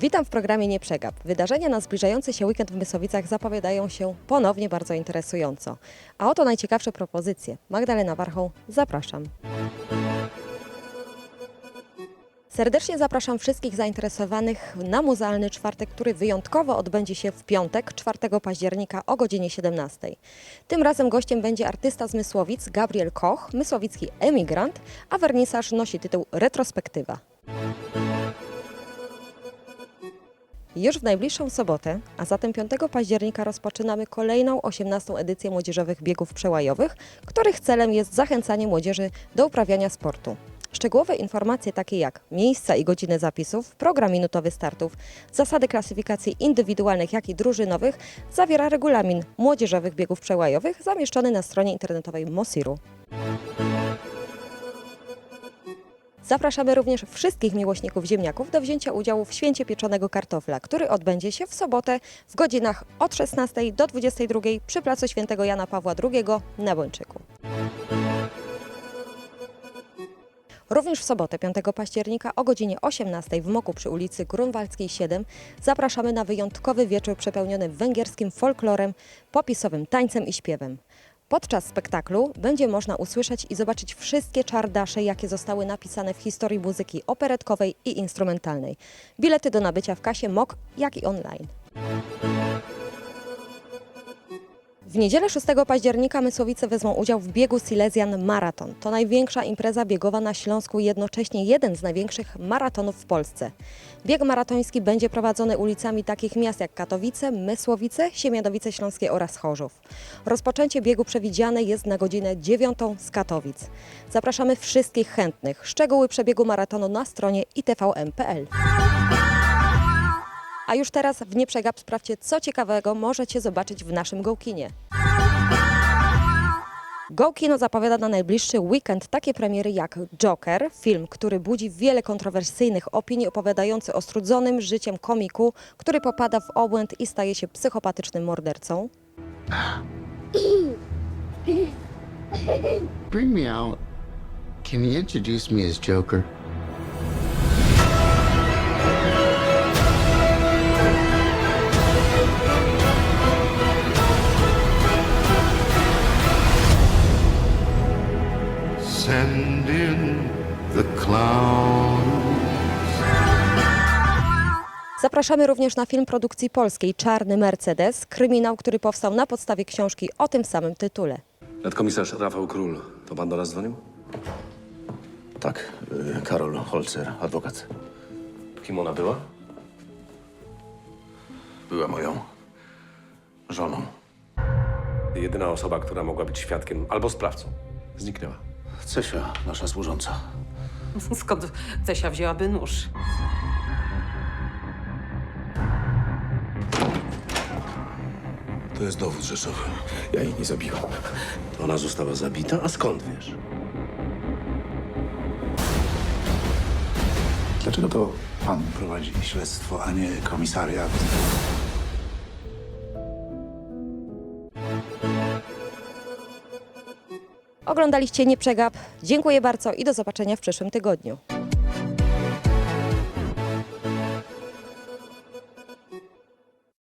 Witam w programie Nie Przegap. Wydarzenia na zbliżający się weekend w Mysłowicach zapowiadają się ponownie bardzo interesująco. A oto najciekawsze propozycje. Magdalena Warchoł, zapraszam. Serdecznie zapraszam wszystkich zainteresowanych na Muzealny Czwartek, który wyjątkowo odbędzie się w piątek, 4 października o godzinie 17. Tym razem gościem będzie artysta z Mysłowic, Gabriel Koch, mysłowicki emigrant, a wernisaż nosi tytuł Retrospektywa. Już w najbliższą sobotę, a zatem 5 października rozpoczynamy kolejną 18. edycję młodzieżowych biegów przełajowych, których celem jest zachęcanie młodzieży do uprawiania sportu. Szczegółowe informacje takie jak miejsca i godziny zapisów, program minutowy startów, zasady klasyfikacji indywidualnych jak i drużynowych zawiera regulamin młodzieżowych biegów przełajowych zamieszczony na stronie internetowej Mosiru. Zapraszamy również wszystkich miłośników ziemniaków do wzięcia udziału w święcie pieczonego kartofla, który odbędzie się w sobotę w godzinach od 16 do 22 przy placu Świętego Jana Pawła II na Bończyku. Również w sobotę 5 października o godzinie 18 w Moku przy ulicy Grunwaldzkiej 7 zapraszamy na wyjątkowy wieczór przepełniony węgierskim folklorem, popisowym tańcem i śpiewem. Podczas spektaklu będzie można usłyszeć i zobaczyć wszystkie czardasze, jakie zostały napisane w historii muzyki operetkowej i instrumentalnej. Bilety do nabycia w kasie MOK, jak i online. W niedzielę 6 października Mysłowice wezmą udział w biegu Silesian Marathon. To największa impreza biegowa na Śląsku i jednocześnie jeden z największych maratonów w Polsce. Bieg maratoński będzie prowadzony ulicami takich miast jak Katowice, Mysłowice, Siemiadowice Śląskie oraz Chorzów. Rozpoczęcie biegu przewidziane jest na godzinę 9 z Katowic. Zapraszamy wszystkich chętnych. Szczegóły przebiegu maratonu na stronie itvm.pl. A już teraz w Nieprzegap sprawdźcie, co ciekawego możecie zobaczyć w naszym GoKinie. GoKino zapowiada na najbliższy weekend takie premiery jak Joker, film, który budzi wiele kontrowersyjnych opinii, opowiadający o strudzonym życiem komiku, który popada w obłęd i staje się psychopatycznym mordercą. Bring me out. Can you introduce me as Joker? Zapraszamy również na film produkcji polskiej Czarny Mercedes, kryminał, który powstał na podstawie książki o tym samym tytule. Nadkomisarz Rafał Król, to pan do nas dzwonił? Tak, y, Karol Holzer, adwokat. Kim ona była? Była moją żoną. Jedyna osoba, która mogła być świadkiem albo sprawcą. Zniknęła. Cesia, nasza służąca. Skąd Cesia wzięłaby nóż? To jest dowód rzeszowy. Ja jej nie zabiłem. Ona została zabita, a skąd wiesz? Dlaczego to pan prowadzi śledztwo, a nie komisariat? Oglądaliście Nieprzegap. Dziękuję bardzo i do zobaczenia w przyszłym tygodniu.